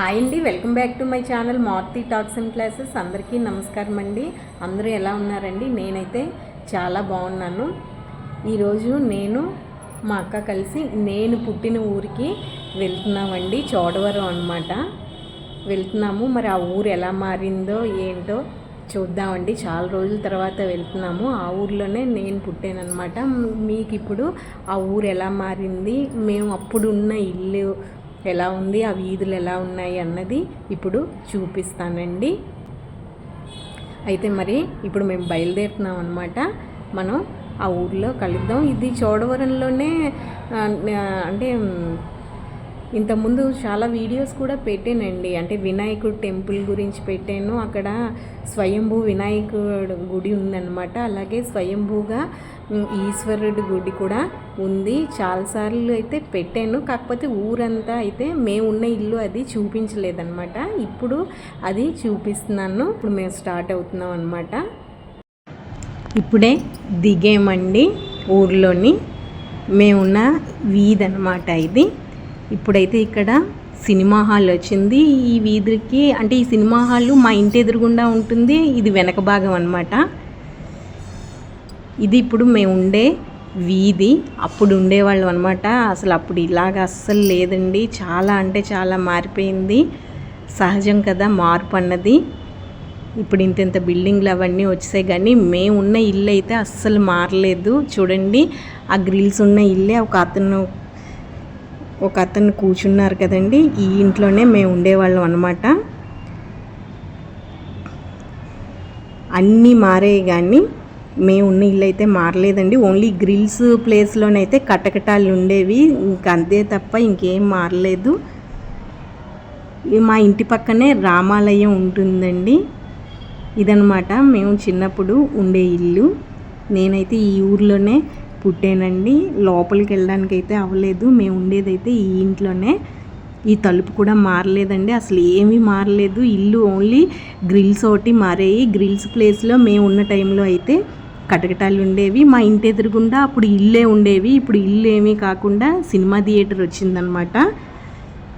Hi అండి welcome back to my channel Marthi talks and classes. అందరికీ నమస్కారం అండి. అందరూ ఎలా ఉన్నారండి? నేనైతే చాలా బాగున్నాను. ఈరోజు నేను మా అక్క కలిసి నేను పుట్టిన ఊరికి వెళ్తున్నామండి. చోడవరం అనమాట వెళ్తున్నాము. మరి ఆ ఊరు ఎలా మారిందో ఏంటో చూద్దామండి. చాలా రోజుల తర్వాత వెళ్తున్నాము. ఆ ఊర్లోనే నేను పుట్టానమాట మీకు ఇప్పుడు ఆ ఊరు ఎలా మారింది? మేము అప్పుడు ఉన్న ఇల్లు ఎలా ఉంది ఆ వీధులు ఎలా ఉన్నాయి అన్నది ఇప్పుడు చూపిస్తానండి. అయితే మరి ఇప్పుడు మేము బయలుదేరుతున్నాం అనమాట మనం ఆ ఊర్లో కలుద్దాం. ఇది చోడవరంలోనే అంటే ఇంతకుముందు చాలా వీడియోస్ కూడా పెట్టానండి. అంటే వినాయకుడు టెంపుల్ గురించి పెట్టాను. అక్కడ స్వయంభూ వినాయకుడు గుడి ఉందన్నమాట. అలాగే స్వయంభూగా ఈశ్వరుడి గుడి కూడా ఉంది. చాలాసార్లు అయితే పెట్టాను. కాకపోతే ఊరంతా అయితే మేము ఉన్న ఇల్లు అది చూపించలేదన్నమాట. ఇప్పుడు అది చూపిస్తున్నాను. ఇప్పుడు మేము స్టార్ట్ అవుతున్నాం అనమాట ఇప్పుడే దిగేమండి ఊర్లోని. మేమున్న వీధి అనమాట ఇది. ఇప్పుడైతే ఇక్కడ సినిమా హాల్ వచ్చింది. ఈ వీధికి అంటే ఈ సినిమా హాల్ మా ఇంటి ఎదురుగుండా ఉంటుంది. ఇది వెనక భాగం అనమాట ఇది ఇప్పుడు మేము ఉండే వీధి. అప్పుడు ఉండేవాళ్ళం అనమాట అసలు అప్పుడు ఇలాగ అస్సలు లేదండి. చాలా అంటే చాలా మారిపోయింది. సహజం కదా మార్పు అన్నది. ఇప్పుడు ఇంత ఇంత బిల్డింగ్లు అవన్నీ వచ్చాయి కానీ మేము ఉన్న ఇల్లు అయితే అస్సలు మారలేదు. చూడండి ఆ గ్రిల్స్ ఉన్న ఇల్లే ఒక అతను ఒక అతను కూర్చున్నారు కదండి. ఈ ఇంట్లోనే మేము ఉండేవాళ్ళం అనమాట అన్నీ మారాయి కానీ మేము ఉన్న ఇల్లు అయితే మారలేదండి. ఓన్లీ గ్రిల్స్ ప్లేస్లోనైతే కటకటాలు ఉండేవి ఇంకా అంతే తప్ప ఇంకేం మారలేదు. మా ఇంటి పక్కనే రామాలయం ఉంటుందండి. ఇదనమాట మేము చిన్నప్పుడు ఉండే ఇల్లు. నేనైతే ఈ ఊర్లోనే పుట్టానండి. లోపలికి వెళ్ళడానికి అయితే అవ్వలేదు. మేము ఉండేదైతే ఈ ఇంట్లోనే. ఈ తలుపు కూడా మారలేదండి. అసలు ఏమీ మారలేదు. ఇల్లు ఓన్లీ గ్రిల్స్ ఒకటి మారాయి. గ్రిల్స్ ప్లేస్లో మేము ఉన్న టైంలో అయితే కటకటాలు ఉండేవి మా ఇంటి ఎదురుగుండా అప్పుడు ఇల్లే ఉండేవి. ఇప్పుడు ఇల్లు ఏమీ కాకుండా సినిమా థియేటర్ వచ్చిందనమాట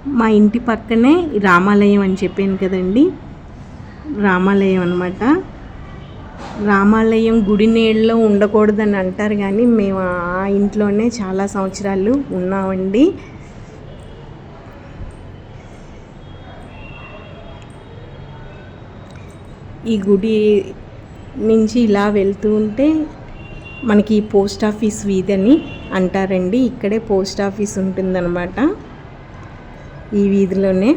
మా ఇంటి పక్కనే రామాలయం అని చెప్పాను కదండి. రామాలయం అనమాట రామాలయం గుడి నీళ్ళలో ఉండకూడదని అంటారు కానీ మేము ఆ ఇంట్లోనే చాలా సంవత్సరాలు ఉన్నామండి. ఈ గుడి నుంచి ఇలా వెళ్తూ ఉంటే మనకి పోస్ట్ ఆఫీస్ వీధి అని అంటారండి. ఇక్కడే పోస్ట్ ఆఫీస్ ఉంటుందన్నమాట. ఈ వీధిలోనే.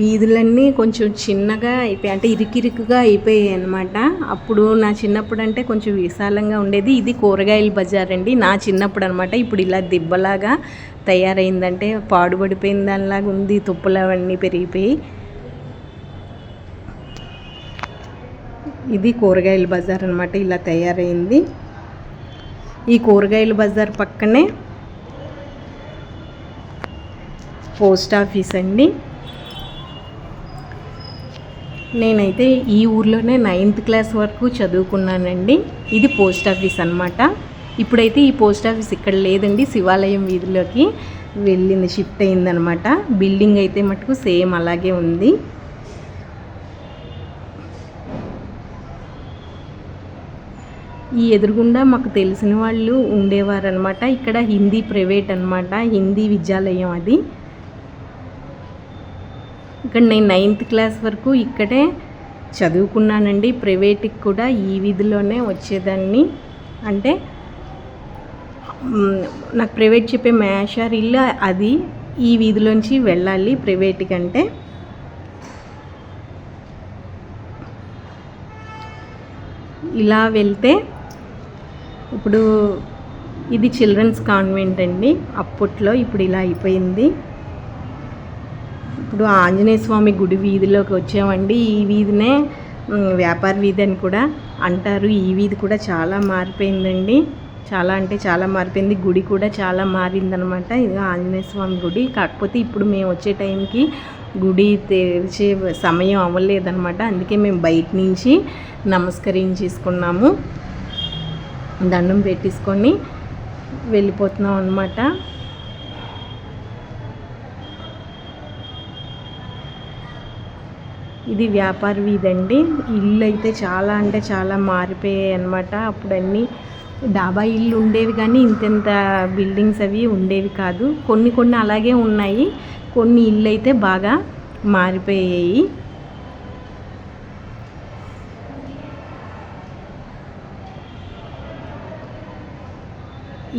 వీధులన్నీ కొంచెం చిన్నగా అయిపోయాయి అంటే ఇరికిరికుగా అయిపోయాయి అనమాట అప్పుడు నా చిన్నప్పుడు అంటే కొంచెం విశాలంగా ఉండేది. ఇది కూరగాయల బజార్ అండి. నా చిన్నప్పుడు అనమాట ఇప్పుడు ఇలా దిబ్బలాగా తయారైందంటే పాడుపడిపోయిన దానిలాగా ఉంది తుప్పులు అవన్నీ పెరిగిపోయి. ఇది కూరగాయల బజార్ అనమాట ఇలా తయారైంది. ఈ కూరగాయల బజార్ పక్కనే పోస్ట్ ఆఫీస్ అండి. నేనైతే ఈ ఊర్లోనే నైన్త్ క్లాస్ వరకు చదువుకున్నానండి. ఇది పోస్ట్ ఆఫీస్ అనమాట ఇప్పుడైతే ఈ పోస్ట్ ఆఫీస్ ఇక్కడ లేదండి శివాలయం వీధిలోకి వెళ్ళింది షిఫ్ట్ అయిందనమాట బిల్డింగ్ అయితే మటుకు సేమ్ అలాగే ఉంది. ఈ ఎదురుగుండా మాకు తెలిసిన వాళ్ళు ఉండేవారనమాట ఇక్కడ హిందీ ప్రైవేట్ అనమాట హిందీ విద్యాలయం అది. ఇక్కడ నేను నైన్త్ క్లాస్ వరకు ఇక్కడే చదువుకున్నానండి. ప్రైవేట్కి కూడా ఈ వీధిలోనే వచ్చేదాన్ని. అంటే నాకు ప్రైవేట్ చెప్పే మేషార్ ఇల్లు అది ఈ వీధిలోంచి వెళ్ళాలి ప్రైవేట్కి అంటే. ఇలా వెళ్తే ఇప్పుడు ఇది చిల్డ్రన్స్ కాన్వెంట్ అండి. అప్పట్లో ఇప్పుడు ఇలా అయిపోయింది. ఇప్పుడు ఆంజనేయ స్వామి గుడి వీధిలోకి వచ్చామండి. ఈ వీధినే వ్యాపార వీధి అని కూడా అంటారు. ఈ వీధి కూడా చాలా మారిపోయిందండి. చాలా అంటే చాలా మారిపోయింది. గుడి కూడా చాలా మారిందనమాట. ఇది ఆంజనేయ స్వామి గుడి. కాకపోతే ఇప్పుడు మేము వచ్చే టైంకి గుడి తెరిచే సమయం అవ్వలేదనమాట. అందుకే మేము బయట నుంచి నమస్కరించేసుకున్నాము. దండం పెట్టేసుకొని వెళ్ళిపోతున్నాం అనమాట ఇది వ్యాపార వీధి అండి. ఇల్లు అయితే చాలా అంటే చాలా మారిపోయాయి అనమాట అప్పుడన్నీ డాబా ఇల్లు ఉండేవి కానీ ఇంతెంత బిల్డింగ్స్ అవి ఉండేవి కాదు. కొన్ని కొన్ని అలాగే ఉన్నాయి. కొన్ని ఇల్లు అయితే బాగా మారిపోయాయి.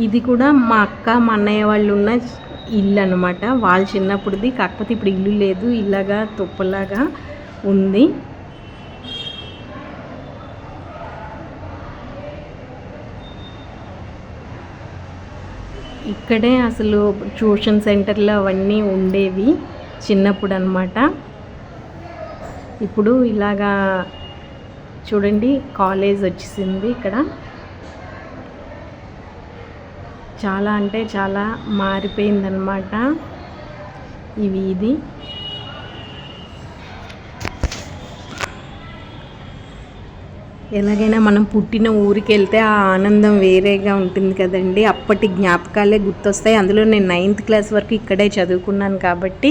ఇది కూడా మా అక్క మా అన్నయ్య వాళ్ళు ఉన్న ఇల్లు అనమాట వాళ్ళు చిన్నప్పుడుది. కాకపోతే ఇప్పుడు ఇల్లు లేదు. ఇలాగా తుప్పలాగా ఉంది. ఇక్కడే అసలు ట్యూషన్ సెంటర్లు అవన్నీ ఉండేవి చిన్నప్పుడు అనమాట ఇప్పుడు ఇలాగా చూడండి కాలేజ్ వచ్చేసింది ఇక్కడ. చాలా అంటే చాలా మారిపోయిందనమాట ఈ వీధి ఎలాగైనా మనం పుట్టిన ఊరికి వెళ్తే ఆ ఆనందం వేరేగా ఉంటుంది కదండి. అప్పటి జ్ఞాపకాలే గుర్తొస్తాయి. అందులో నేను నైన్త్ క్లాస్ వరకు ఇక్కడే చదువుకున్నాను కాబట్టి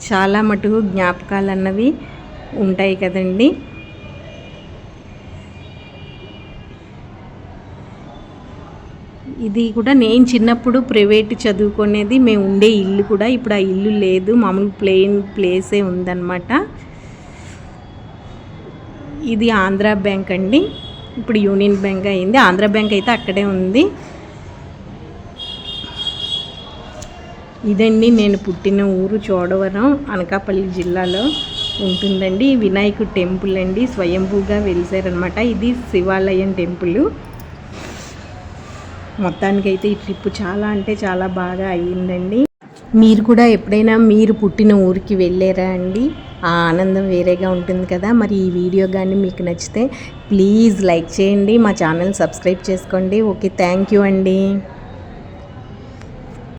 చాలా మటుకు జ్ఞాపకాలు అన్నవి ఉంటాయి కదండి. ఇది కూడా నేను చిన్నప్పుడు ప్రైవేట్ చదువుకునేది మేము ఉండే ఇల్లు కూడా. ఇప్పుడు ఆ ఇల్లు లేదు. మామూలు ప్లెయిన్ ప్లేసే ఉందన్నమాట. ఇది ఆంధ్ర బ్యాంక్ అండి. ఇప్పుడు యూనియన్ బ్యాంక్ అయింది. ఆంధ్ర బ్యాంక్ అయితే అక్కడే ఉంది. ఇదండి నేను పుట్టిన ఊరు చోడవరం. అనకాపల్లి జిల్లాలో ఉంటుందండి. వినాయకుడు టెంపుల్ అండి. స్వయంభూగా వెలిసారనమాట ఇది శివాలయం టెంపుల్. మొత్తానికైతే ఈ ట్రిప్ చాలా అంటే చాలా బాగా అయ్యిందండి. మీరు కూడా ఎప్పుడైనా మీరు పుట్టిన ఊరికి వెళ్ళారా అండి? ఆ ఆనందం వేరేగా ఉంటుంది కదా. మరి ఈ వీడియో కానీ మీకు నచ్చితే ప్లీజ్ లైక్ చేయండి. మా ఛానల్ సబ్స్క్రైబ్ చేసుకోండి. ఓకే థ్యాంక్ యూ అండి.